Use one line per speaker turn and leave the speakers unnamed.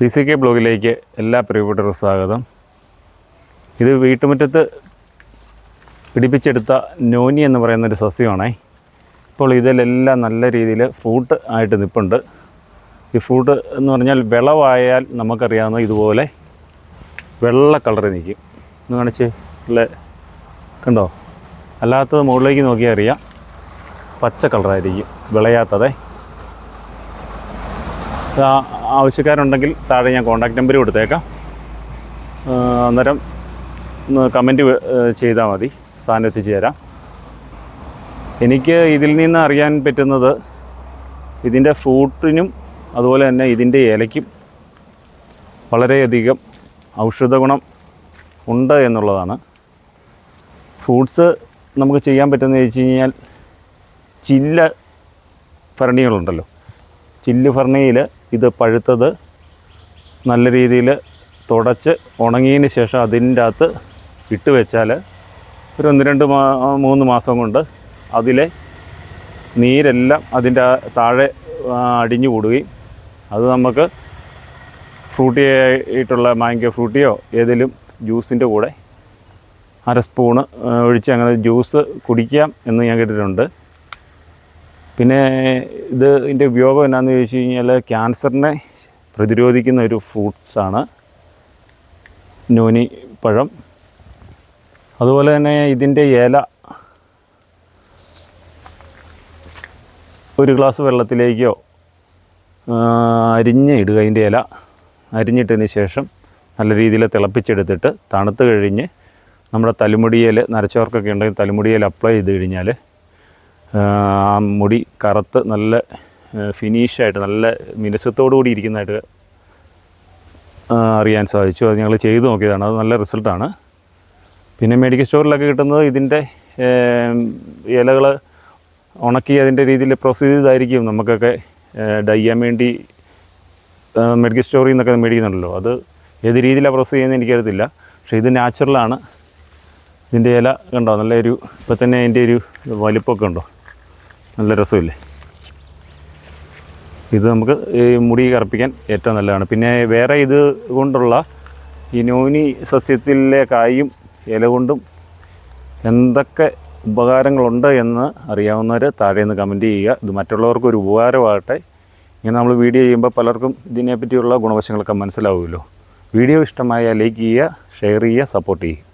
B C K ബ്ലോഗിലേക്ക് എല്ലാ പ്രിയപ്പെട്ടവർക്കും സ്വാഗതം. ഇത് വീട്ടുമുറ്റത്ത് പിടിപ്പിച്ചെടുത്ത നോനി എന്ന് പറയുന്ന ഒരു സസ്യമാണേ. ഇപ്പോൾ ഇതിലെല്ലാം നല്ല രീതിയിൽ ഫ്രൂട്ട് ആയിട്ട് നിൽപ്പുണ്ട് ഈ ഫ്രൂട്ട് എന്ന് പറഞ്ഞാൽ വിളവായാൽ നമുക്കറിയാവുന്ന ഇതുപോലെ വെള്ള കളറിൽ നിൽക്കും. ഒന്ന് കാണിച്ച് അല്ലേ? കണ്ടോ? അല്ലാത്തത് മുകളിലേക്ക് നോക്കിയാൽ അറിയാം. പച്ച കളറായിരിക്കും വിളയാത്തതേ. ആവശ്യക്കാരുണ്ടെങ്കിൽ താഴെ ഞാൻ കോൺടാക്ട് നമ്പർ കൊടുത്തേക്കാം. അന്നേരം അന്നേരം കമന്റ് ചെയ്താൽ മതി. സാധനം എത്തിച്ചു തരാം. എനിക്ക് ഇതിൽ നിന്ന് അറിയാൻ പറ്റുന്നത് ഇതിന്റെ ഫ്രൂട്ടിനും അതുപോലെ തന്നെ ഇതിന്റെ ഇലയ്ക്കും വളരെയധികം ഔഷധ ഗുണം ഉണ്ട് എന്നുള്ളതാണ്. ഫ്രൂട്ട്സ് നമുക്ക് ചെയ്യാൻ പറ്റുന്നത് വെച്ച് കഴിഞ്ഞാൽ ചില്ല ഭരണികളുണ്ടല്ലോ. ചില്ല് ഭരണിയിൽ ഇത് പഴുത്തത് നല്ല രീതിയിൽ തുടച്ച് ഉണങ്ങിയതിന് ശേഷം അതിന്റെ അകത്ത് ഇട്ട് വെച്ചാൽ ഒരു ഒന്ന് രണ്ട് മാ മൂന്ന് മാസം കൊണ്ട് അതിലെ നീരെല്ലാം അതിന്റെ താഴെ അടിഞ്ഞു കൂടുകയും അത് നമുക്ക് ഫ്രൂട്ടി ആയിട്ടുള്ള മാങ്കോ ഫ്രൂട്ടിയോ ഏതെങ്കിലും ജ്യൂസിന്റെ കൂടെ അര സ്പൂണ് ഒഴിച്ച് അങ്ങനെ ജ്യൂസ് കുടിക്കാം എന്ന് ഞാൻ കേട്ടിട്ടുണ്ട് പിന്നെ ഇത് ഇതിന്റെ ഉപയോഗം എന്നാന്ന് ചോദിച്ചു കഴിഞ്ഞാൽ ക്യാൻസറിനെ പ്രതിരോധിക്കുന്ന ഒരു ഫ്രൂട്ട്സാണ് നോനി പഴം. അതുപോലെ തന്നെ ഇതിന്റെ ഇല ഒരു ഗ്ലാസ് വെള്ളത്തിലേക്കോ അരിഞ്ഞ് ഇടുക അതിന്റെ ഇല. അരിഞ്ഞിട്ടതിന് ശേഷം നല്ല രീതിയിൽ തിളപ്പിച്ചെടുത്തിട്ട് തണുത്ത് കഴിഞ്ഞ് നമ്മുടെ തലമുടിയിൽ നരച്ചവർക്കൊക്കെ ഉണ്ടെങ്കിൽ തലമുടിയിൽ അപ്ലൈ ചെയ്ത് കഴിഞ്ഞാൽ ആ മുടി കറുത്ത് നല്ല ഫിനിഷായിട്ട് നല്ല മിനുസത്തോടു കൂടി ഇരിക്കുന്നതായിട്ട് അറിയാൻ സാധിച്ചു. അത് ഞങ്ങൾ ചെയ്തു നോക്കിയതാണ്. അത് നല്ല റിസൾട്ടാണ് പിന്നെ മെഡിക്കൽ സ്റ്റോറിലൊക്കെ കിട്ടുന്നത് ഇതിന്റെ ഇലകൾ ഉണക്കി അതിന്റെ രീതിയിൽ പ്രോസസ്സ് ചെയ്തായിരിക്കും നമുക്കൊക്കെ ഡൈ ചെയ്യാൻ വേണ്ടി മെഡിക്കൽ സ്റ്റോറിൽ നിന്നൊക്കെ മേടിക്കുന്നുണ്ടല്ലോ. അത് ഏത് രീതിയിലാണ് പ്രോസസ്സ് ചെയ്യുന്നത് എനിക്കറിയത്തില്ല. പക്ഷേ ഇത് നാച്ചുറലാണ് ഇതിന്റെ ഇല കണ്ടോ? നല്ലൊരു ഇപ്പം തന്നെ അതിന്റെ ഒരു വലിപ്പമൊക്കെ ഉണ്ടോ? നല്ല രസമില്ലേ? ഇത് നമുക്ക് മുടി കറുപ്പിക്കാൻ ഏറ്റവും നല്ലതാണ്. പിന്നെ വേറെ ഇത് കൊണ്ടുള്ള ഈ നോനി സസ്യത്തിലെ കായും ഇല കൊണ്ടും എന്തൊക്കെ ഉപകാരങ്ങളുണ്ട് എന്ന് അറിയാവുന്നവർ താഴെ നിന്ന് കമന്റ് ചെയ്യുക. ഇത് മറ്റുള്ളവർക്ക് ഒരു ഉപകാരമാകട്ടെ. ഇങ്ങനെ നമ്മൾ വീഡിയോ ചെയ്യുമ്പോൾ പലർക്കും ഇതിനെപ്പറ്റിയുള്ള ഗുണവശങ്ങളൊക്കെ മനസ്സിലാവുമല്ലോ. വീഡിയോ ഇഷ്ടമായ ലൈക്ക് ചെയ്യുക ഷെയർ ചെയ്യുക സപ്പോർട്ട് ചെയ്യുക.